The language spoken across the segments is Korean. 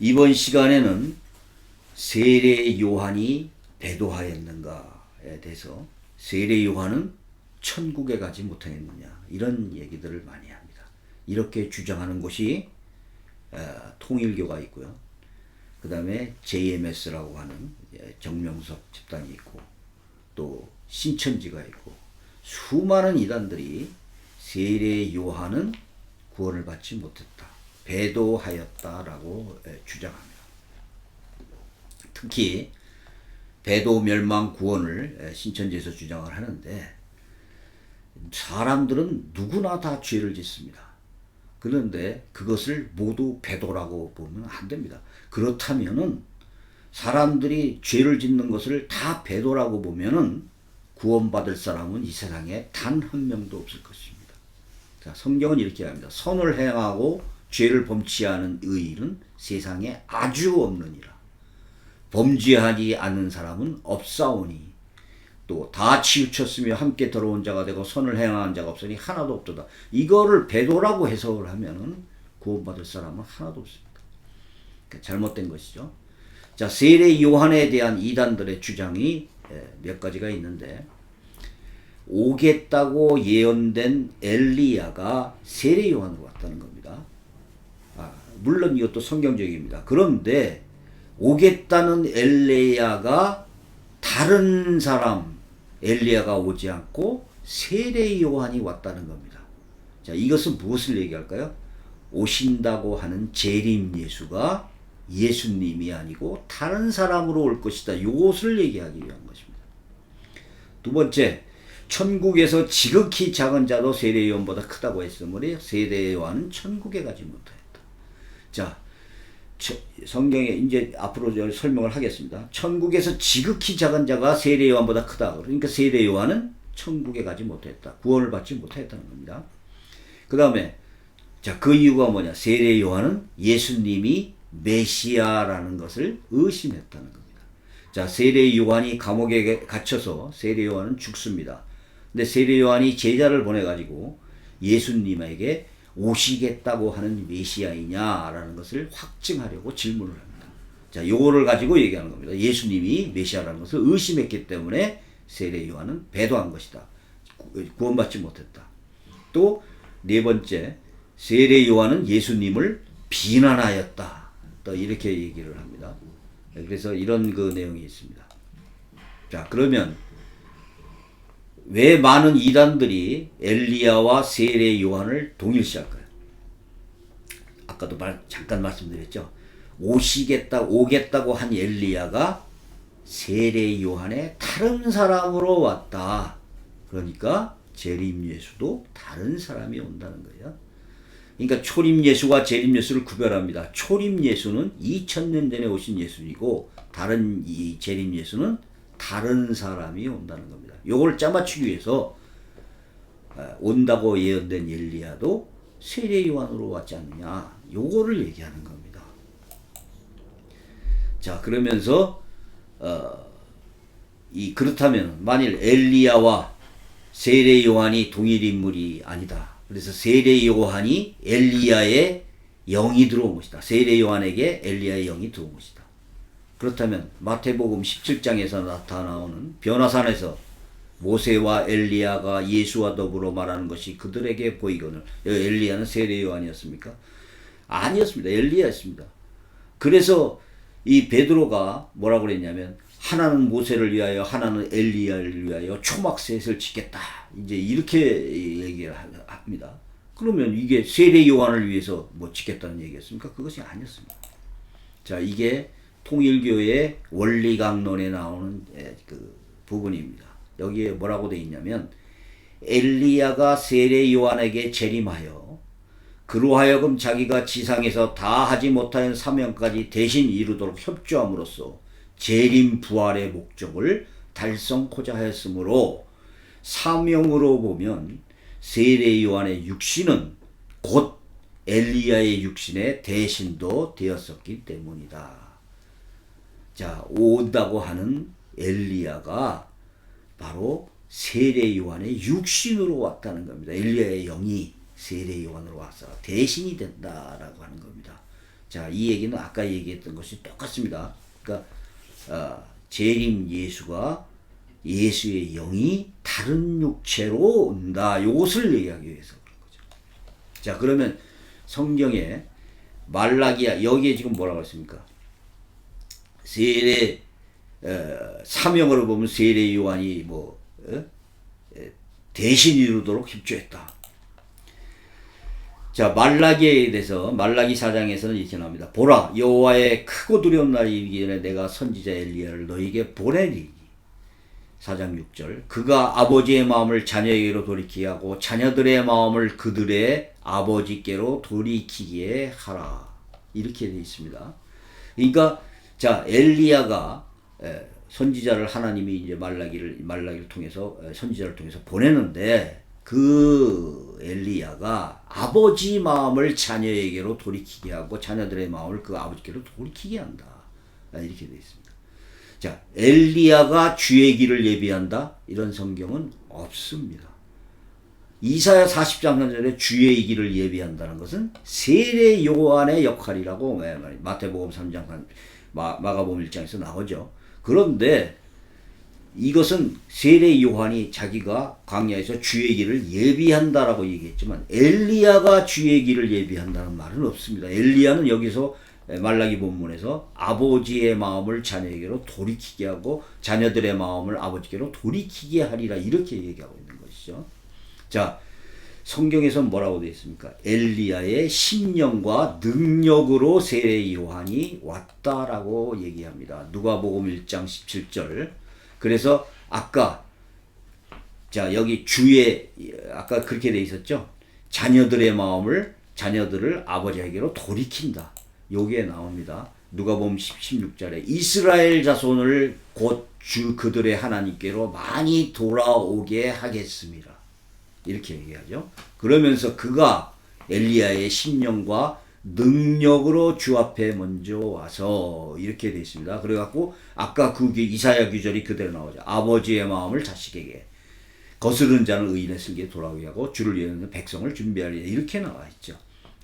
이번 시간에는 세례 요한이 배도하였는가에 대해서 세례 요한은 천국에 가지 못하였느냐 이런 얘기들을 많이 합니다. 이렇게 주장하는 곳이 어, 통일교가 있고요. 그 다음에 JMS라고 하는 예, 정명석 집단이 있고 또 신천지가 있고 수많은 이단들이 세례 요한은 구원을 받지 못했다. 배도하였다라고 예, 주장합니다. 특히 배도 멸망 구원을 예, 신천지에서 주장을 하는데 사람들은 누구나 다 죄를 짓습니다. 그런데 그것을 모두 배도라고 보면 안 됩니다. 그렇다면은 사람들이 죄를 짓는 것을 다 배도라고 보면은 구원받을 사람은 이 세상에 단 한 명도 없을 것입니다. 자, 성경은 이렇게 합니다. 선을 행하고 죄를 범치 않은 의인은 세상에 아주 없느니라. 범죄하지 않는 사람은 없사오니 또 다 치우쳤으며 함께 들어온 자가 되고 선을 행한 자가 없으니 하나도 없도다. 이거를 배도라고 해석을 하면은 구원받을 사람은 하나도 없습니다. 그러니까 잘못된 것이죠. 자, 세례 요한에 대한 이단들의 주장이 예, 몇 가지가 있는데 오겠다고 예언된 엘리야가 세례 요한으로 왔다는 겁니다. 아, 물론 이것도 성경적입니다. 그런데 오겠다는 엘리야가 다른 사람 엘리야가 오지 않고 세례 요한이 왔다는 겁니다. 자, 이것은 무엇을 얘기할까요? 오신다고 하는 재림 예수가 예수님이 아니고 다른 사람으로 올 것이다. 이것을 얘기하기 위한 것입니다. 두 번째, 천국에서 지극히 작은 자도 세례 요한보다 크다고 했으므로 세례 요한은 천국에 가지 못하였다. 자, 저- 성경에 이제 앞으로 저 설명을 하겠습니다. 천국에서 지극히 작은 자가 세례 요한보다 크다. 그러니까 세례 요한은 천국에 가지 못했다. 구원을 받지 못했다는 겁니다. 그 다음에 자, 그 이유가 뭐냐? 세례 요한은 예수님이 메시아라는 것을 의심했다는 겁니다. 자, 세례 요한이 감옥에 갇혀서 세례 요한은 죽습니다. 근데 세례 요한이 제자를 보내 가지고 예수님에게 오시겠다고 하는 메시아이냐라는 것을 확증하려고 질문을 합니다. 자, 요거를 가지고 얘기하는 겁니다. 예수님이 메시아라는 것을 의심했기 때문에 세례 요한은 배도한 것이다. 구- 구원받지 못했다. 또 네 번째, 세례 요한은 예수님을 비난하였다. 또 이렇게 얘기를 합니다. 그래서 이런 그 내용이 있습니다. 자, 그러면 왜 많은 이단들이 엘리야와 세례 요한을 동일시할까요? 아까도 말, 잠깐 말씀드렸죠. 오시겠다, 오겠다고 한 엘리야가 세례 요한의 다른 사람으로 왔다. 그러니까 재림 예수도 다른 사람이 온다는 거예요. 그러니까 초림 예수와 재림 예수를 구별합니다. 초림 예수는 2000년 전에 오신 예수이고 다른 이 재림 예수는 다른 사람이 온다는 겁니다. 요걸 짜맞추기 위해서 아, 온다고 예언된 엘리야도 세례 요한으로 왔지 않느냐. 요거를 얘기하는 겁니다. 자, 그러면서 어, 이 그렇다면 만일 엘리야와 세례 요한이 동일 인물이 아니다. 그래서 세례 요한이 엘리야의 영이 들어온 것이다. 세례 요한에게 엘리야의 영이 들어온 것이다. 그렇다면 마태복음 17장에서 나타나오는 변화산에서 모세와 엘리야가 예수와 더불어 말하는 것이 그들에게 보이거늘 엘리야는 세례 요한이었습니까? 아니었습니다. 엘리야였습니다. 그래서 이 베드로가 뭐라고 그랬냐면 하나는 모세를 위하여 하나는 엘리야를 위하여 초막셋을 짓겠다. 이제 이렇게 얘기를 하- 합니다. 그러면 이게 세례 요한을 위해서 뭐 짓겠다는 얘기였습니까? 그것이 아니었습니다. 자, 이게 통일교의 원리강론에 나오는 예, 그 부분입니다. 여기에 뭐라고 돼 있냐면 엘리야가 세례 요한에게 재림하여 그로 하여금 자기가 지상에서 다 하지 못하는 사명까지 대신 이루도록 협조함으로써 재림 부활의 목적을 달성코자 하였으므로 사명으로 보면 세례 요한의 육신은 곧 엘리야의 육신의 대신도 되었었기 때문이다. 자, 온다고 하는 엘리야가 바로 세례 요한의 육신으로 왔다는 겁니다. 엘리야의 영이 세례 요한으로 와서 대신이 된다라고 하는 겁니다. 자, 이 얘기는 아까 얘기했던 것이 똑같습니다. 그러니까 어, 재림 예수가 예수의 영이 다른 육체로 온다. 요것을 얘기하기 위해서 그런 거죠. 자, 그러면 성경에 말라기야 여기에 지금 뭐라고 했습니까? 세례 어, 사명으로 보면 세례 요한이 뭐 어? 에, 대신 이루도록 협조했다. 자 말라기에 대해서 말라기 사장에서는 이렇게 나옵니다. 보라 여호와의 크고 두려운 날이 이르기 전에 내가 선지자 엘리야를 너에게 보내리니 사장 6절 그가 아버지의 마음을 자녀에게로 돌이키게 하고 자녀들의 마음을 그들의 아버지께로 돌이키게 하라 이렇게 되어 있습니다. 그러니까 자 엘리야가 에, 선지자를 하나님이 이제 말라기를 말라기를 통해서 에, 선지자를 통해서 보내는데 그 엘리야가 아버지 마음을 자녀에게로 돌이키게 하고 자녀들의 마음을 그 아버지께로 돌이키게 한다 아, 이렇게 되어 있습니다. 자 엘리야가 주의 길을 예비한다 이런 성경은 없습니다. 이사야 40장 3절에 주의 길을 예비한다는 것은 세례 요한의 역할이라고 마태복음 3장 3, 마, 마가복음 1장에서 나오죠. 그런데 이것은 세례 요한이 자기가 광야에서 주의 길을 예비한다라고 얘기했지만 엘리야가 주의 길을 예비한다는 말은 없습니다. 엘리야는 여기서 말라기 본문에서 아버지의 마음을 자녀에게로 돌이키게 하고 자녀들의 마음을 아버지께로 돌이키게 하리라 이렇게 얘기하고 있는 것이죠. 자, 성경에서 뭐라고 되어 있습니까? 엘리야의 신령과 능력으로 세례 요한이 왔다라고 얘기합니다. 누가복음 1장 17절. 그래서 아까 자 여기 주의 아까 그렇게 돼 있었죠. 자녀들의 마음을 자녀들을 아버지에게로 돌이킨다. 요게 나옵니다. 누가복음 16절에 이스라엘 자손을 곧 주 그들의 하나님께로 많이 돌아오게 하겠습니다. 이렇게 얘기하죠. 그러면서 그가 엘리야의 신령과 능력으로 주 앞에 먼저 와서 이렇게 돼 있습니다. 그래갖고 아까 그 기- 이사야 규절이 그대로 나오죠. 아버지의 마음을 자식에게 거스른 자는 의인의 슬기에 돌아오게 하고 주를 위하는 백성을 준비하리라 이렇게 나와 있죠.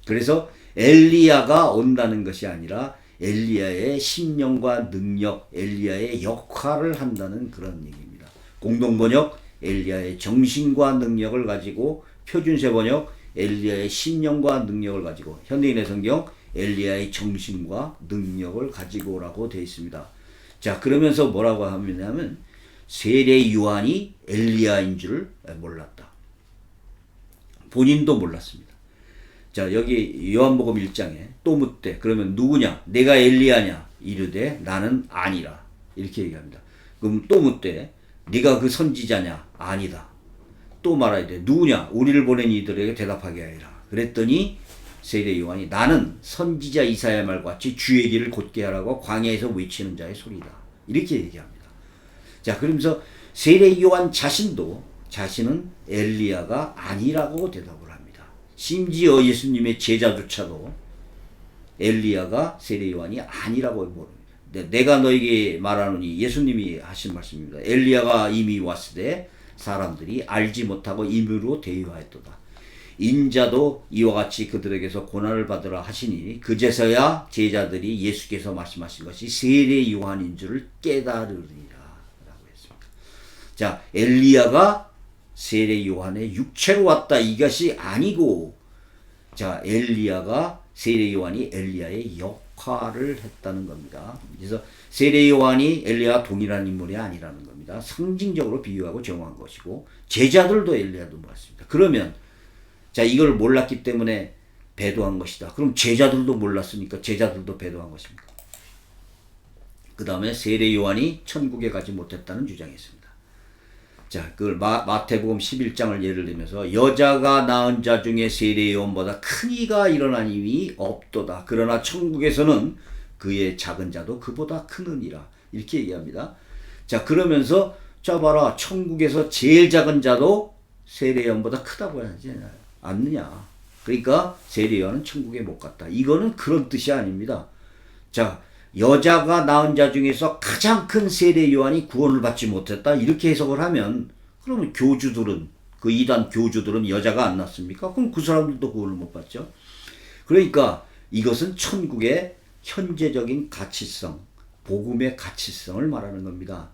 그래서 엘리야가 온다는 것이 아니라 엘리야의 신령과 능력, 엘리야의 역할을 한다는 그런 얘기입니다. 공동 번역 엘리야의 정신과 능력을 가지고 표준세 번역 엘리야의 신령과 능력을 가지고 현대인의 성경 엘리야의 정신과 능력을 가지고라고 되어 있습니다. 자 그러면서 뭐라고 하냐면 세례 요한이 엘리야인 줄 몰랐다. 본인도 몰랐습니다. 자 여기 요한복음 1장에 또 묻되 그러면 누구냐 내가 엘리야냐 이르되 나는 아니라 이렇게 얘기합니다. 그럼 또 묻되 네가 그 선지자냐 아니다. 또 말해야 돼 누구냐 우리를 보낸 이들에게 대답하게 하리라. 그랬더니 세례 요한이 나는 선지자 이사야 말과 같이 주의 길을 곧게 하라고 광야에서 외치는 자의 소리다. 이렇게 얘기합니다. 자 그러면서 세례 요한 자신도 자신은 엘리야가 아니라고 대답을 합니다. 심지어 예수님의 제자조차도 엘리야가 세례 요한이 아니라고 모릅니다. 네, 내가 너에게 말하노니 예수님이 하신 말씀입니다. 엘리야가 이미 왔으되 사람들이 알지 못하고 임의로 대유하였도다. 인자도 이와 같이 그들에게서 고난을 받으라 하시니 그제서야 제자들이 예수께서 말씀하신 것이 세례 요한인 줄을 깨달으리라 라고 했습니다. 자, 엘리야가 세례 요한의 육체로 왔다 이것이 아니고 자, 엘리야가 세례 요한이 엘리야의 역할을 했다는 겁니다. 그래서 세례 요한이 엘리야와 동일한 인물이 아니라는 겁니다. 상징적으로 비유하고 정한 것이고 제자들도 엘리야도 몰랐습니다. 그러면 자, 이걸 몰랐기 때문에 배도한 것이다. 그럼 제자들도 몰랐으니까 제자들도 배도한 것입니까? 그 다음에 세례 요한이 천국에 가지 못했다는 주장했습니다. 자, 그걸 마, 마태복음 11장을 예를 들면서 여자가 낳은 자 중에 세례 요한보다 큰 이가 일어난 이미 없도다. 그러나 천국에서는 그의 작은 자도 그보다 크느니라. 이렇게 얘기합니다. 자, 그러면서 자 봐라. 천국에서 제일 작은 자도 세례 요한보다 크다고 하지 않느냐. 그러니까 세례 요한은 천국에 못 갔다. 이거는 그런 뜻이 아닙니다. 자, 여자가 낳은 자 중에서 가장 큰 세례 요한이 구원을 받지 못했다. 이렇게 해석을 하면 그러면 교주들은 그 이단 교주들은 여자가 안 낳습니까? 그럼 그 사람들도 구원을 못 받죠. 그러니까 이것은 천국의 현재적인 가치성, 복음의 가치성을 말하는 겁니다.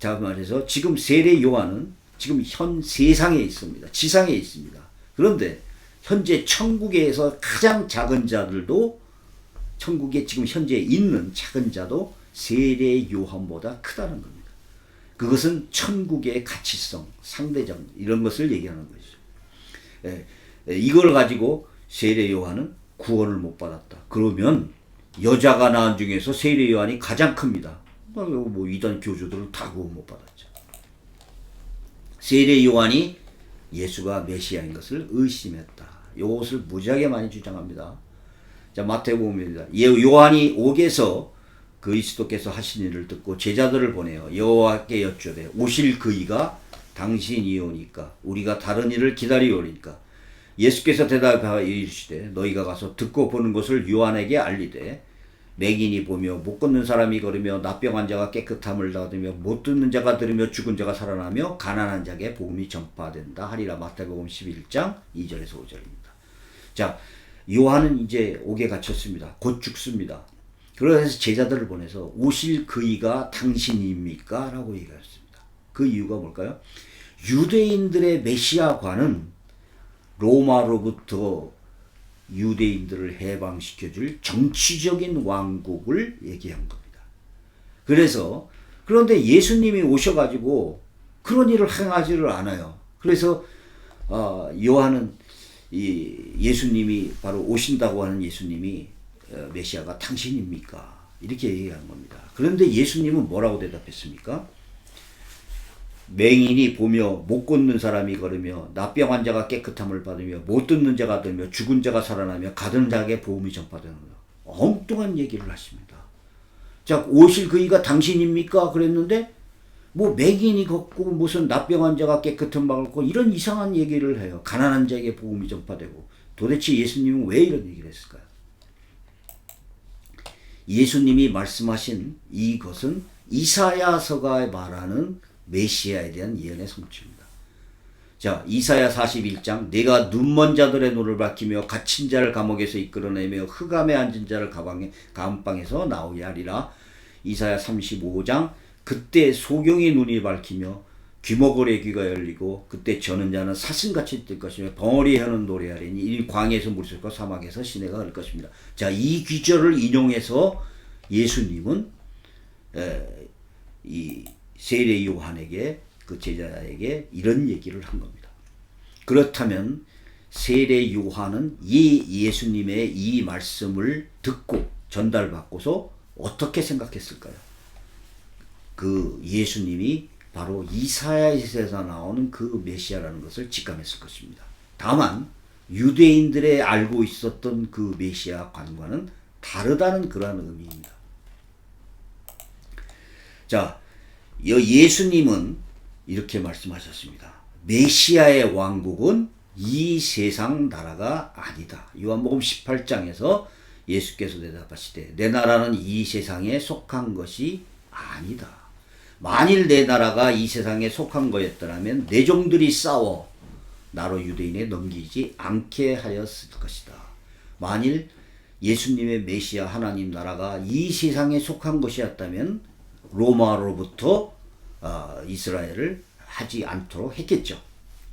자 말해서 지금 세례 요한은 지금 현 세상에 있습니다. 지상에 있습니다. 그런데 현재 천국에서 가장 작은 자들도 천국에 지금 현재 있는 작은 자도 세례 요한보다 크다는 겁니다. 그것은 천국의 가치성, 상대적 이런 것을 얘기하는 것이죠. 예, 예, 이걸 가지고 세례 요한은 구원을 못 받았다. 그러면 여자가 낳은 중에서 세례 요한이 가장 큽니다. 뭐, 뭐 이단 교주들은 다 구원 못 받았죠. 세례 요한이 예수가 메시아인 것을 의심했다. 이것을 무지하게 많이 주장합니다. 자 마태복음입니다. 예, 요한이 옥에서 그리스도께서 하신 일을 듣고 제자들을 보내어 여호와께 여쭈되 오실 그이가 당신이오니까 우리가 다른 일을 기다리오니까 예수께서 대답하여 이르시되 너희가 가서 듣고 보는 것을 요한에게 알리되 맹인이 보며 못 걷는 사람이 걸으며 나병 환자가 깨끗함을 받으며 못 듣는 자가 들으며 죽은 자가 살아나며 가난한 자에게 복음이 전파된다 하리라 마태복음 11장 2절에서 5절입니다. 자 요한은 이제 옥에 갇혔습니다. 곧 죽습니다. 그래서 제자들을 보내서 오실 그이가 당신입니까? 라고 얘기했습니다. 그 이유가 뭘까요? 유대인들의 메시아관은 로마로부터 유대인들을 해방시켜줄 정치적인 왕국을 얘기한 겁니다. 그래서 그런데 예수님이 오셔가지고 그런 일을 행하지를 않아요. 그래서 어, 요한은 이 예수님이 바로 오신다고 하는 예수님이 어, 메시아가 당신입니까? 이렇게 얘기한 겁니다. 그런데 예수님은 뭐라고 대답했습니까? 맹인이 보며 못 걷는 사람이 걸으며 나병 환자가 깨끗함을 받으며 못 듣는 자가 들며 죽은 자가 살아나며 가든 자에게 복음이 전파되는 거. 엉뚱한 얘기를 하십니다. 자 오실 그이가 당신입니까? 그랬는데 뭐 맹인이 걷고 무슨 나병 환자가 깨끗한 바 걷고 이런 이상한 얘기를 해요. 가난한 자에게 복음이 전파되고 도대체 예수님은 왜 이런 얘기를 했을까요? 예수님이 말씀하신 이것은 이사야서가 말하는 메시아에 대한 예언의 성취입니다. 자, 이사야 41장 내가 눈먼 자들의 눈을 밝히며 갇힌 자를 감옥에서 이끌어내며 흑암에 앉은 자를 가방에 감방에서 나오게 하리라. 이사야 35장 그때 소경의 눈이 밝히며 귀머거리의 귀가 열리고 그때 저는 자는 사슴같이 뜰 것이며 벙어리 하는 노래하리니 이 광에서 물속과 사막에서 시내가 흐를 것입니다. 자, 이 귀절을 인용해서 예수님은 에, 이 세례 요한에게 그 제자에게 이런 얘기를 한 겁니다. 그렇다면 세례 요한은 이 예수님의 이 말씀을 듣고 전달받고서 어떻게 생각했을까요? 그 예수님이 바로 이사야에서 나오는 그 메시아라는 것을 직감했을 것입니다. 다만 유대인들의 알고 있었던 그 메시아 관과는 다르다는 그러한 의미입니다. 자, 예수님은 이렇게 말씀하셨습니다. 메시아의 왕국은 이 세상 나라가 아니다. 요한복음 18장에서 예수께서 대답하시되 내 나라는 이 세상에 속한 것이 아니다. 만일 내 나라가 이 세상에 속한 거였더라면 내 종들이 싸워 나로 유대인에 넘기지 않게 하였을 것이다. 만일 예수님의 메시아 하나님 나라가 이 세상에 속한 것이었다면 로마로부터 어, 이스라엘을 하지 않도록 했겠죠.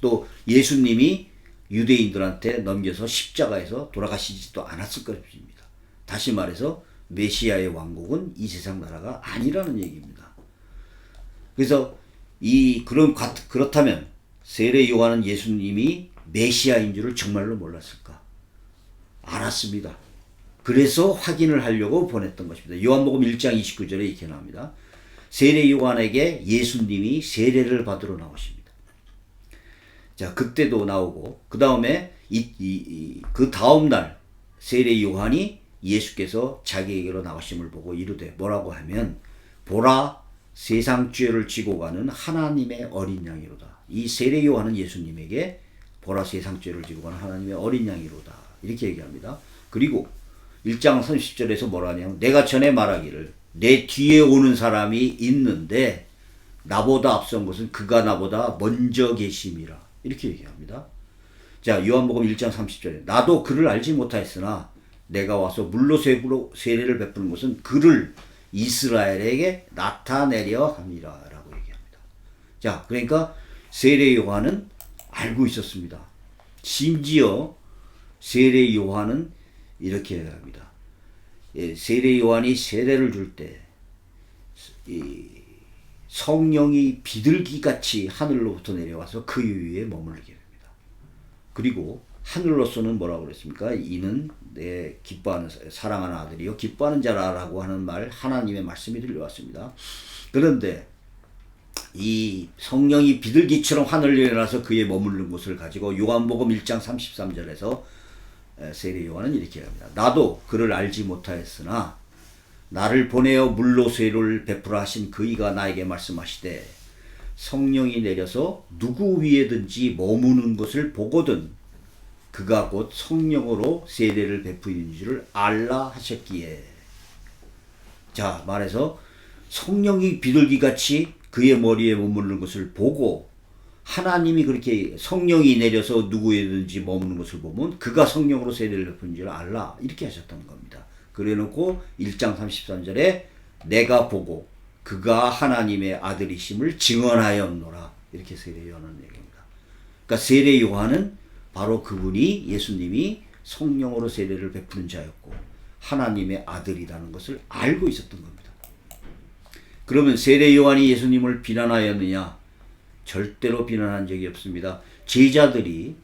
또 예수님이 유대인들한테 넘겨서 십자가에서 돌아가시지도 않았을 것입니다. 다시 말해서 메시아의 왕국은 이 세상 나라가 아니라는 얘기입니다. 그래서 이 그런 그렇다면 세례 요한은 예수님이 메시아인 줄을 정말로 몰랐을까? 알았습니다. 그래서 확인을 하려고 보냈던 것입니다. 요한복음 1장 29절에 이렇게 나옵니다. 세례 요한에게 예수님이 세례를 받으러 나오십니다. 자, 그때도 나오고 그 다음에 그 다음 날 세례 요한이 예수께서 자기에게로 나오심을 보고 이르되 뭐라고 하면 보라 세상 죄를 지고 가는 하나님의 어린 양이로다. 이 세례 요한은 예수님에게 보라 세상 죄를 지고 가는 하나님의 어린 양이로다. 이렇게 얘기합니다. 그리고 1장 30절에서 뭐라 하냐면 내가 전에 말하기를 내 뒤에 오는 사람이 있는데 나보다 앞선 것은 그가 나보다 먼저 계심이라. 이렇게 얘기합니다. 자, 요한복음 1장 30절에 나도 그를 알지 못하였으나 내가 와서 물로 세례를 베푸는 것은 그를 이스라엘에게 나타내려 함이라라고 얘기합니다. 자, 그러니까 세례 요한은 알고 있었습니다. 심지어 세례 요한은 이렇게 합니다. 예, 세례 요한이 세례를 줄 때 성령이 비둘기 같이 하늘로부터 내려와서 그 위에 머물게 됩니다. 그리고 하늘로서는 뭐라고 그랬습니까? 이는 내 기뻐하는 사랑하는 아들이요 기뻐하는 자라라고 하는 말 하나님의 말씀이 들려왔습니다. 그런데 이 성령이 비둘기처럼 하늘로 일어나서 그의 머무는 곳을 가지고 요한복음 1장 33절에서 세례 요한은 이렇게 합니다. 나도 그를 알지 못하였으나 나를 보내어 물로 세를 베풀어 하신 그이가 나에게 말씀하시되 성령이 내려서 누구 위에든지 머무는 것을 보거든 그가 곧 성령으로 세례를 베푸는 줄을 알라 하셨기에 자 말해서 성령이 비둘기같이 그의 머리에 머무는 것을 보고 하나님이 그렇게 성령이 내려서 누구에든지 머무는 것을 보면 그가 성령으로 세례를 베푸는 줄 알라 이렇게 하셨던 겁니다. 그래 놓고 1장 33절에 내가 보고 그가 하나님의 아들이심을 증언하였노라 이렇게 세례 요한은 얘기합니다. 그러니까 세례 요한은 바로 그분이 예수님이 성령으로 세례를 베푸는 자였고 하나님의 아들이라는 것을 알고 있었던 겁니다. 그러면 세례 요한이 예수님을 비난하였느냐? 절대로 비난한 적이 없습니다. 제자들이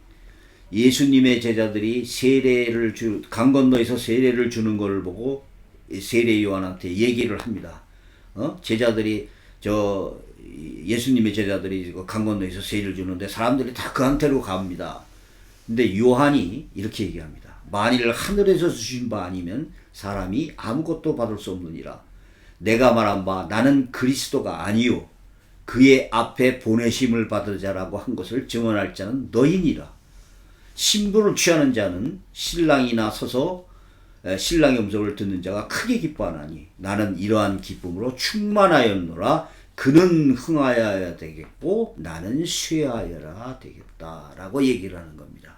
예수님의 제자들이 세례를 주, 강 건너에서 세례를 주는 것을 보고 세례 요한한테 얘기를 합니다. 어? 제자들이 저 예수님의 제자들이 강 건너에서 세례를 주는데 사람들이 다 그한테로 갑니다. 근데 요한이 이렇게 얘기합니다. 만일 하늘에서 주신 바 아니면 사람이 아무것도 받을 수 없느니라. 내가 말한 바 나는 그리스도가 아니요 그의 앞에 보내심을 받을 자라고 한 것을 증언할 자는 너희니라. 신부를 취하는 자는 신랑이나 서서 신랑의 음성을 듣는 자가 크게 기뻐하나니 나는 이러한 기쁨으로 충만하였노라 그는 흥하여야 되겠고 나는 쇠하여라 되겠다라고 얘기를 하는 겁니다.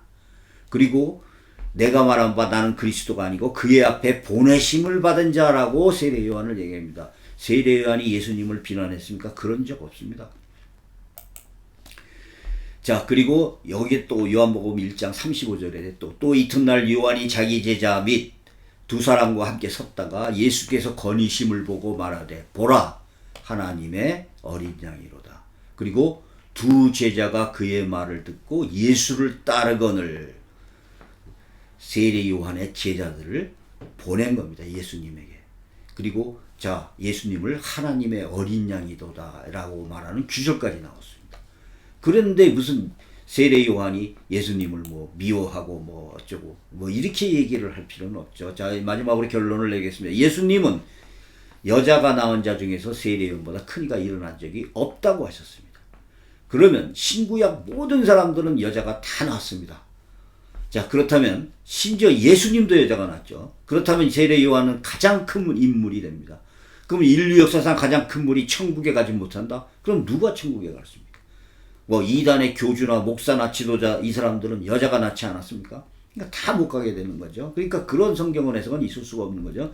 그리고 내가 말한 바 나는 그리스도가 아니고 그의 앞에 보내심을 받은 자라고 세례 요한을 얘기합니다. 세례 요한이 예수님을 비난했습니까? 그런 적 없습니다. 자, 그리고 여기 또 요한복음 1장 35절에 또, 또 이튿날 요한이 자기 제자 및 두 사람과 함께 섰다가 예수께서 건의심을 보고 말하되, 보라, 하나님의 어린 양이로다. 그리고 두 제자가 그의 말을 듣고 예수를 따르거늘 세례 요한의 제자들을 보낸 겁니다. 예수님에게. 그리고 자, 예수님을 하나님의 어린 양이도다라고 말하는 규절까지 나왔습니다. 그런데 무슨 세례 요한이 예수님을 뭐 미워하고 뭐 어쩌고 뭐 이렇게 얘기를 할 필요는 없죠. 자, 마지막으로 결론을 내겠습니다. 예수님은 여자가 낳은 자 중에서 세례 요한보다 큰 이가 일어난 적이 없다고 하셨습니다. 그러면 신구약 모든 사람들은 여자가 다 낳았습니다. 자, 그렇다면 심지어 예수님도 여자가 낳았죠. 그렇다면 세례 요한은 가장 큰 인물이 됩니다. 그럼 인류 역사상 가장 큰 물이 천국에 가지 못한다? 그럼 누가 천국에 갔습니까? 뭐 이단의 교주나 목사나 지도자 이 사람들은 여자가 낳지 않았습니까? 그러니까 다 못 가게 되는 거죠. 그러니까 그런 성경원 해석은 있을 수가 없는 거죠.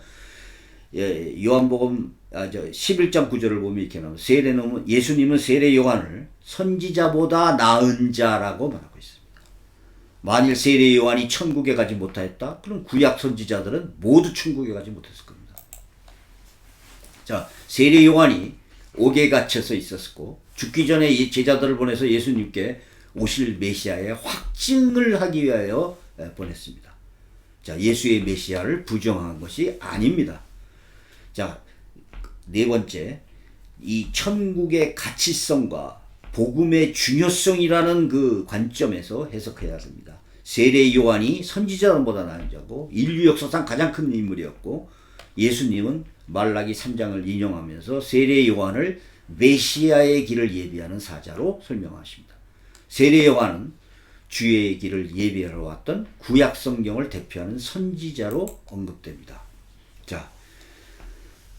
예, 요한복음 아, 저 11장 9절을 보면 이렇게 나와요. 세례는 예수님은 세례 요한을 선지자보다 나은 자라고 말하고 있습니다. 만일 세례 요한이 천국에 가지 못하였다, 그럼 구약 선지자들은 모두 천국에 가지 못했을 겁니다. 자, 세례 요한이 옥에 갇혀서 있었고 죽기 전에 이 제자들을 보내서 예수님께 오실 메시아의 확증을 하기 위하여 보냈습니다. 자, 예수의 메시아를 부정한 것이 아닙니다. 자, 네 번째, 이 천국의 가치성과 복음의 중요성이라는 그 관점에서 해석해야 됩니다. 세례 요한이 선지자보다 나은 자고 인류 역사상 가장 큰 인물이었고 예수님은 말라기 3장을 인용하면서 세례 요한을 메시아의 길을 예비하는 사자로 설명하십니다. 세례 요한은 주의 길을 예비하러 왔던 구약 성경을 대표하는 선지자로 언급됩니다. 자,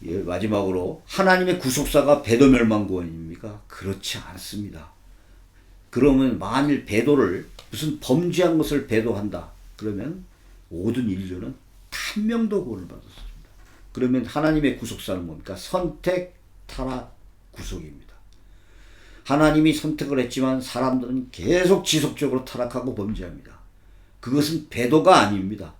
예, 마지막으로 하나님의 구속사가 배도 멸망 구원입니까? 그렇지 않습니다. 그러면 만일 배도를 무슨 범죄한 것을 배도한다. 그러면 모든 인류는 다한 명도 구원을 받았습니다. 그러면 하나님의 구속사는 뭡니까? 선택, 타락, 구속입니다. 하나님이 선택을 했지만 사람들은 계속 지속적으로 타락하고 범죄합니다. 그것은 배도가 아닙니다.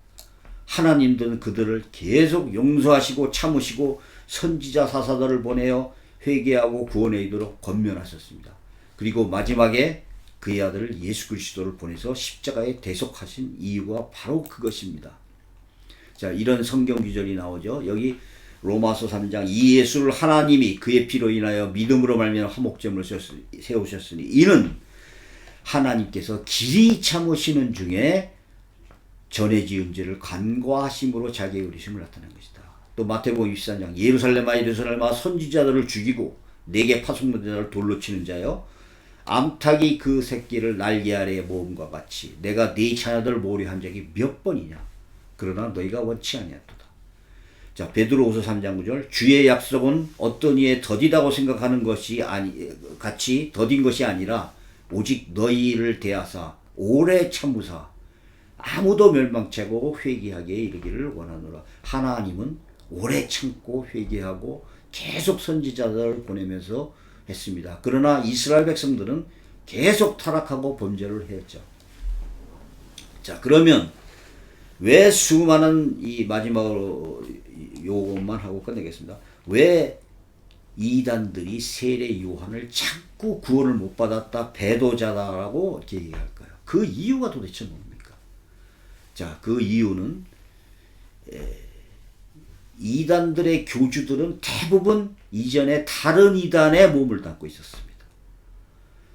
하나님들은 그들을 계속 용서하시고 참으시고 선지자 사사들을 보내어 회개하고 구원에 이르도록 권면하셨습니다. 그리고 마지막에 그의 아들 예수 그리스도를 보내서 십자가에 대속하신 이유가 바로 그것입니다. 자, 이런 성경 구절이 나오죠. 여기 로마서 3장 이 예수를 하나님이 그의 피로 인하여 믿음으로 말미암아 화목제물을 세우셨으니 이는 하나님께서 길이 참으시는 중에 전에 지은 죄를 간과하심으로 자기의 의리심을 나타낸 것이다. 또 마태복음 24장 예루살렘아 예루살렘아 선지자들을 죽이고 내게 파송된 자를 돌로 치는 자여 암탉이 그 새끼를 날개 아래에 모음과 같이 내가 네 자녀들 모려 한 적이 몇 번이냐 그러나 너희가 원치 아니었도다. 자 베드로후서 3장 9절 주의 약속은 어떤 이에 더디다고 생각하는 것이 아니 같이 더딘 것이 아니라 오직 너희를 대하사 오래 참으사 아무도 멸망치고 회개하게 이르기를 원하노라. 하나님은 오래 참고 회개하고 계속 선지자들을 보내면서 했습니다. 그러나 이스라엘 백성들은 계속 타락하고 범죄를 했죠. 자, 그러면 왜 수많은 이 마지막으로 요것만 하고 끝내겠습니다. 왜 이단들이 세례 요한을 자꾸 구원을 못 받았다 배도자다라고 얘기할까요? 그 이유가 도대체 뭡니까? 자, 그 이유는 에, 이단들의 교주들은 대부분 이전에 다른 이단에 몸을 담고 있었습니다.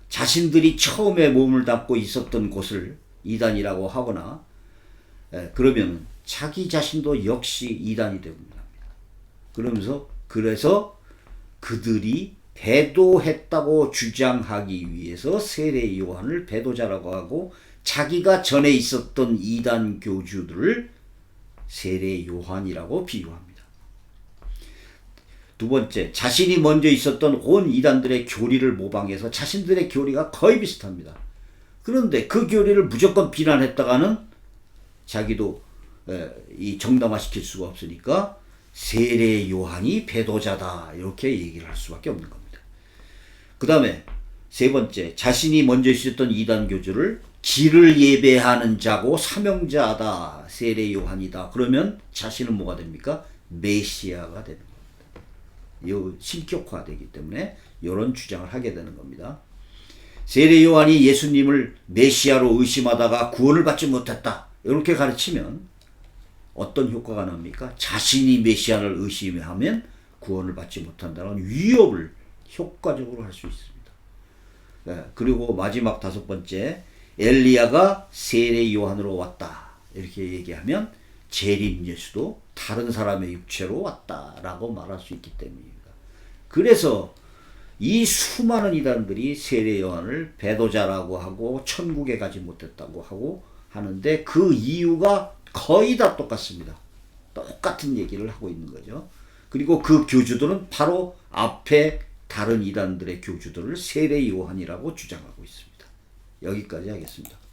자신들이 처음에 몸을 담고 있었던 곳을 이단이라고 하거나 에, 그러면 자기 자신도 역시 이단이 됩니다. 그러면서 그래서 그들이 배도했다고 주장하기 위해서 세례 요한을 배도자라고 하고 자기가 전에 있었던 이단 교주들을 세례 요한이라고 비유합니다. 두 번째, 자신이 먼저 있었던 온 이단들의 교리를 모방해서 자신들의 교리가 거의 비슷합니다. 그런데 그 교리를 무조건 비난했다가는 자기도 이 정당화시킬 수가 없으니까 세례 요한이 배도자다 이렇게 얘기를 할 수밖에 없는 겁니다. 그 다음에 세 번째, 자신이 먼저 있었던 이단 교주를 길을 예배하는 자고 사명자다. 세례 요한이다. 그러면 자신은 뭐가 됩니까? 메시아가 되는 겁니다. 이 신격화되기 때문에 이런 주장을 하게 되는 겁니다. 세례 요한이 예수님을 메시아로 의심하다가 구원을 받지 못했다. 이렇게 가르치면 어떤 효과가 납니까? 자신이 메시아를 의심하면 구원을 받지 못한다는 위협을 효과적으로 할 수 있습니다. 네, 그리고 마지막 다섯 번째, 엘리야가 세례 요한으로 왔다. 이렇게 얘기하면 재림 예수도 다른 사람의 육체로 왔다라고 말할 수 있기 때문입니다. 그래서 이 수많은 이단들이 세례 요한을 배도자라고 하고 천국에 가지 못했다고 하고 하는데 그 이유가 거의 다 똑같습니다. 똑같은 얘기를 하고 있는 거죠. 그리고 그 교주들은 바로 앞에 다른 이단들의 교주들을 세례 요한이라고 주장하고 있습니다. 여기까지 하겠습니다.